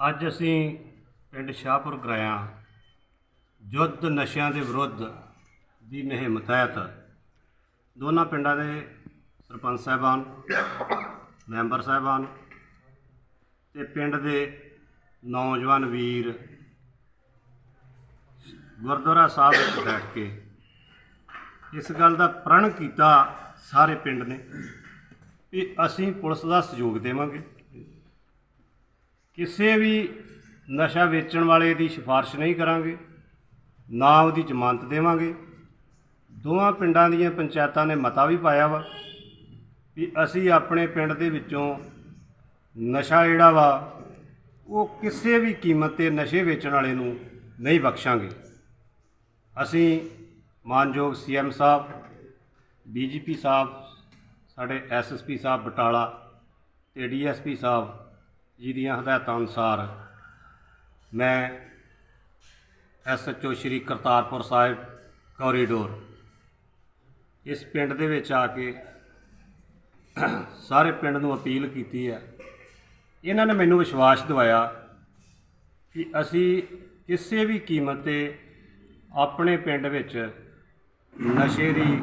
ਅੱਜ ਅਸੀਂ ਪਿੰਡ ਸ਼ਾਹਪੁਰ ਗਰਾਇਆ ਯੁੱਧ ਨਸ਼ਿਆਂ ਦੇ ਵਿਰੁੱਧ ਦੀ ਮੁਹਿੰਮ ਤਹਿਤ ਦੋਨਾਂ ਪਿੰਡਾਂ ਦੇ ਸਰਪੰਚ ਸਾਹਿਬਾਨ, ਮੈਂਬਰ ਸਾਹਿਬਾਨ ਤੇ ਪਿੰਡ ਦੇ ਨੌਜਵਾਨ ਵੀਰ ਗੁਰਦੁਆਰਾ ਸਾਹਿਬ ਵਿੱਚ ਬੈਠ ਕੇ ਇਸ ਗੱਲ ਦਾ ਪ੍ਰਣ ਕੀਤਾ ਸਾਰੇ ਪਿੰਡ ਨੇ ਕਿ ਅਸੀਂ ਪੁਲਿਸ ਦਾ ਸਹਿਯੋਗ ਦੇਵਾਂਗੇ। ਕਿਸੇ ਵੀ ਨਸ਼ਾ ਵੇਚਣ ਵਾਲੇ ਦੀ ਸਿਫਾਰਿਸ਼ ਨਹੀਂ ਕਰਾਂਗੇ, ਨਾ ਉਹਦੀ ਜ਼ਮਾਨਤ ਦੇਵਾਂਗੇ। ਦੋਵਾਂ ਪਿੰਡਾਂ ਦੀਆਂ ਪੰਚਾਇਤਾਂ ਨੇ ਮਤਾ ਵੀ ਪਾਇਆ ਵਾ ਵੀ ਅਸੀਂ ਆਪਣੇ ਪਿੰਡ ਦੇ ਵਿੱਚੋਂ ਨਸ਼ਾ ਜਿਹੜਾ ਵਾ, ਉਹ ਕਿਸੇ ਵੀ ਕੀਮਤ ਤੇ ਨਸ਼ੇ ਵੇਚਣ ਵਾਲੇ ਨੂੰ ਨਹੀਂ ਬਖਸ਼ਾਂਗੇ। ਅਸੀਂ ਮਾਨਯੋਗ ਸੀਐਮ ਸਾਹਿਬ ਡੀਜੀਪੀ ਸਾਹਿਬ, ਸਾਡੇ ਐਸਐਸਪੀ ਸਾਹਿਬ, ਬਟਾਲਾ ਤੇ ਡੀਐਸਪੀ ਸਾਹਿਬ ਜੀ ਦੀਆਂ ਹਦਾਇਤਾਂ ਅਨੁਸਾਰ ਮੈਂ ਐਸਐਚਓ ਸ਼੍ਰੀ ਕਰਤਾਰਪੁਰ ਸਾਹਿਬ ਕੋਰੀਡੋਰ ਇਸ ਪਿੰਡ ਦੇ ਵਿੱਚ ਆ ਕੇ ਸਾਰੇ ਪਿੰਡ ਨੂੰ ਅਪੀਲ ਕੀਤੀ ਹੈ। ਇਹਨਾਂ ਨੇ ਮੈਨੂੰ ਵਿਸ਼ਵਾਸ ਦਿਵਾਇਆ ਕਿ ਅਸੀਂ ਕਿਸੇ ਵੀ ਕੀਮਤ ਤੇ ਆਪਣੇ ਪਿੰਡ ਵਿੱਚ ਨਸ਼ੇ ਦੀ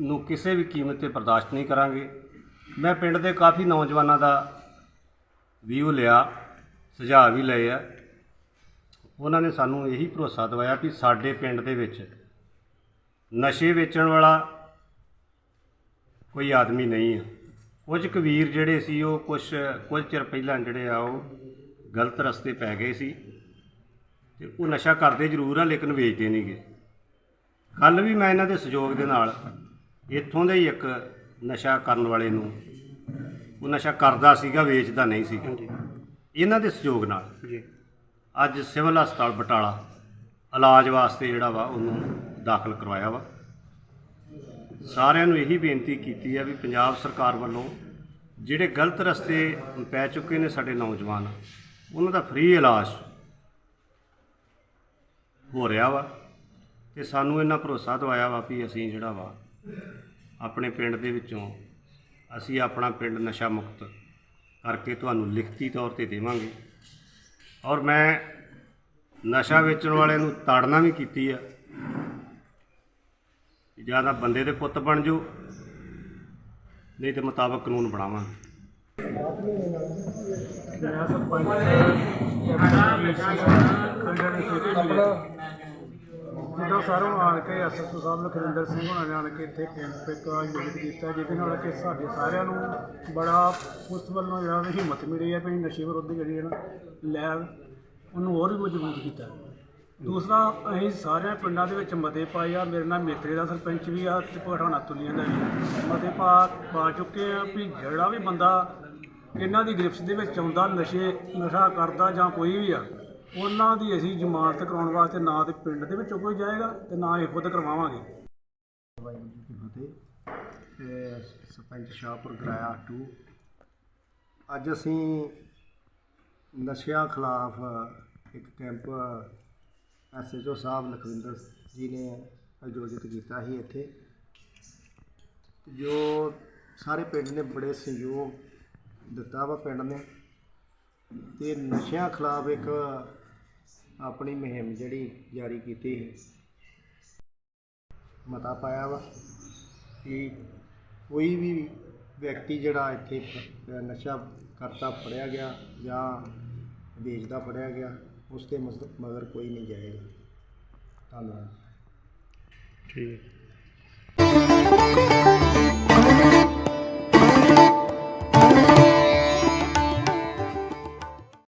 ਨੂੰ ਕਿਸੇ ਵੀ ਕੀਮਤ ਤੇ ਬਰਦਾਸ਼ਤ ਨਹੀਂ ਕਰਾਂਗੇ। ਮੈਂ ਪਿੰਡ ਦੇ ਕਾਫੀ ਨੌਜਵਾਨਾਂ ਦਾ ਵਿਊ ਲਿਆ, ਸੁਝਾਅ ਵੀ ਲਏ ਆ। ਉਹਨਾਂ ਨੇ ਸਾਨੂੰ ਇਹੀ ਭਰੋਸਾ ਦਵਾਇਆ ਕਿ ਸਾਡੇ ਪਿੰਡ ਦੇ ਵਿੱਚ ਨਸ਼ੇ ਵੇਚਣ ਵਾਲਾ ਕੋਈ ਆਦਮੀ ਨਹੀਂ ਆ। ਕੁਝ ਕਬੀਰ ਜਿਹੜੇ ਸੀ, ਉਹ ਕੁਝ ਕੁਝ ਚਿਰ ਪਹਿਲਾਂ ਜਿਹੜੇ ਆ, ਉਹ ਗਲਤ ਰਸਤੇ ਪੈ ਗਏ ਸੀ ਤੇ ਉਹ ਨਸ਼ਾ ਕਰਦੇ ਜ਼ਰੂਰ ਆ, ਲੇਕਿਨ ਵੇਚਦੇ ਨਹੀਂਗੇ ਕੱਲ ਵੀ ਮੈਂ ਇਹਨਾਂ ਦੇ ਸਹਿਯੋਗ ਦੇ ਨਾਲ ਇੱਥੋਂ ਦੇ ਹੀ ਇੱਕ ਨਸ਼ਾ ਕਰਨ ਵਾਲੇ ਨੂੰ ਉਹ ਨਸ਼ਾ ਕਰਦਾ ਸੀਗਾ ਵੇਚਦਾ ਨਹੀਂ ਸੀਗਾ ਇਹਨਾਂ ਦੇ ਸਹਿਯੋਗ ਨਾਲ ਜੀ। ਅੱਜ ਸਿਵਲ ਹਸਪਤਾਲ ਬਟਾਲਾ ਇਲਾਜ ਵਾਸਤੇ ਜਿਹੜਾ ਵਾ ਉਹਨੂੰ ਦਾਖਲ ਕਰਵਾਇਆ ਵਾ। ਸਾਰਿਆਂ ਨੂੰ ਇਹੀ ਬੇਨਤੀ ਕੀਤੀ ਹੈ ਵੀ ਪੰਜਾਬ ਸਰਕਾਰ ਵੱਲੋਂ ਜਿਹੜੇ ਗਲਤ ਰਸਤੇ ਪੈ ਚੁੱਕੇ ਨੇ ਸਾਡੇ ਨੌਜਵਾਨ ਉਹਨਾਂ ਦਾ ਫ੍ਰੀ ਇਲਾਜ ਹੋ ਰਿਹਾ ਵਾ ਤੇ ਸਾਨੂੰ ਇਹਨਾਂ ਭਰੋਸਾ ਦਵਾਇਆ ਵਾ ਵੀ ਅਸੀਂ ਜਿਹੜਾ ਵਾ ਆਪਣੇ ਪਿੰਡ ਦੇ ਵਿੱਚੋਂ ਅਸੀਂ ਆਪਣਾ ਪਿੰਡ ਨਸ਼ਾ ਮੁਕਤ ਕਰਕੇ ਤੁਹਾਨੂੰ ਲਿਖਤੀ ਤੌਰ ਤੇ ਦੇਵਾਂਗੇ। ਔਰ ਮੈਂ ਨਸ਼ਾ ਵੇਚਣ ਵਾਲਿਆਂ ਨੂੰ ਤਾੜਨਾ ਵੀ ਕੀਤੀ ਆ। ਜ਼ਿਆਦਾ ਬੰਦੇ ਦੇ ਪੁੱਤ ਬਣ ਜਾਓ, ਨਹੀਂ ਤੇ ਮੁਤਾਬਕ ਕਾਨੂੰਨ ਬਣਾਵਾਂਗੇ। ਮੈਂ ਸਰਪੰਚ ਜਦੋਂ ਸਰੋਂ ਆਣ ਕੇ ਐਸਐਸਓ ਸਾਹਿਬ ਲਖਵਿੰਦਰ ਸਿੰਘ ਹੋਣਾ ਨੇ ਆਣ ਕੇ ਇੱਥੇ ਕੈਂਪ ਇੱਕ ਆਯੋਜਿਤ ਕੀਤਾ, ਜਿਹਦੇ ਨਾਲ ਕਿ ਸਾਡੇ ਸਾਰਿਆਂ ਨੂੰ ਬੜਾ ਉਸ ਵੱਲੋਂ ਜਿਹੜਾ ਵੀ ਹਿੰਮਤ ਮਿਲੀ ਹੈ ਵੀ ਨਸ਼ੇ ਵਿਰੁੱਧ ਜਿਹੜੀ ਹੈ ਨਾ ਲੈਬ ਉਹਨੂੰ ਹੋਰ ਵੀ ਮਜ਼ਬੂਤ ਕੀਤਾ। ਦੂਸਰਾ, ਅਸੀਂ ਸਾਰਿਆਂ ਪਿੰਡਾਂ ਦੇ ਵਿੱਚ ਮਤੇ ਪਾਏ ਆ। ਮੇਰੇ ਨਾਲ ਮੇਤਰੇ ਦਾ ਸਰਪੰਚ ਵੀ ਆ ਤੇ ਪਠਾਣਾ ਤੁਲੀਆਂ ਦਾ ਵੀ ਮਤੇ ਪਾ ਪਾ ਚੁੱਕੇ ਆ ਵੀ ਜਿਹੜਾ ਵੀ ਬੰਦਾ ਇਹਨਾਂ ਦੀ ਗ੍ਰਿਫਤ ਦੇ ਵਿੱਚ ਆਉਂਦਾ, ਨਸ਼ੇ, ਨਸ਼ਾ ਕਰਦਾ ਜਾਂ ਕੋਈ ਵੀ ਆ ਉਹਨਾਂ ਦੀ ਅਸੀਂ ਜ਼ਮਾਨਤ ਕਰਾਉਣ ਵਾਸਤੇ ਨਾ ਤੇ ਪਿੰਡ ਦੇ ਵਿੱਚੋਂ ਕੋਈ ਜਾਏਗਾ ਤੇ ਨਾ ਇਹ ਖੁਦ ਕਰਵਾਵਾਂਗੇ। ਵਾਹਿਗੁਰੂ ਜੀ ਕੀ ਫਤਿਹ ਤੇ ਸਰਪੰਚ ਸ਼ਾਹਪੁਰ ਗਰਾਇਆ 2 ਅੱਜ ਅਸੀਂ ਨਸ਼ਿਆਂ ਖਿਲਾਫ ਇੱਕ ਕੈਂਪ ਐਸਐਚਓ ਸਾਹਿਬ ਲਖਵਿੰਦਰ ਜੀ ਨੇ ਆਯੋਜਿਤ ਕੀਤਾ ਸੀ ਇੱਥੇ। ਜੋ ਸਾਰੇ ਪਿੰਡ ਨੇ ਬੜੇ ਸਹਿਯੋਗ ਦਿੱਤਾ ਵਾ ਪਿੰਡ ਨੇ। ਤੇ ਨਸ਼ਿਆਂ ਖਿਲਾਫ ਇੱਕ ਆਪਣੀ ਮੁਹਿੰਮ ਜਿਹੜੀ ਜਾਰੀ ਕੀਤੀ ਮਤਾ ਪਾਇਆ ਵਾ ਕਿ ਕੋਈ ਵੀ ਵਿਅਕਤੀ ਜਿਹੜਾ ਇੱਥੇ ਨਸ਼ਾ ਕਰਤਾ ਫੜਿਆ ਗਿਆ ਜਾਂ ਵੇਚਦਾ ਫੜਿਆ ਗਿਆ, ਉਸ ਦੇ ਮਸ- ਮਗਰ ਕੋਈ ਨਹੀਂ ਜਾਏਗਾ। ਧੰਨਵਾਦ। ਠੀਕ।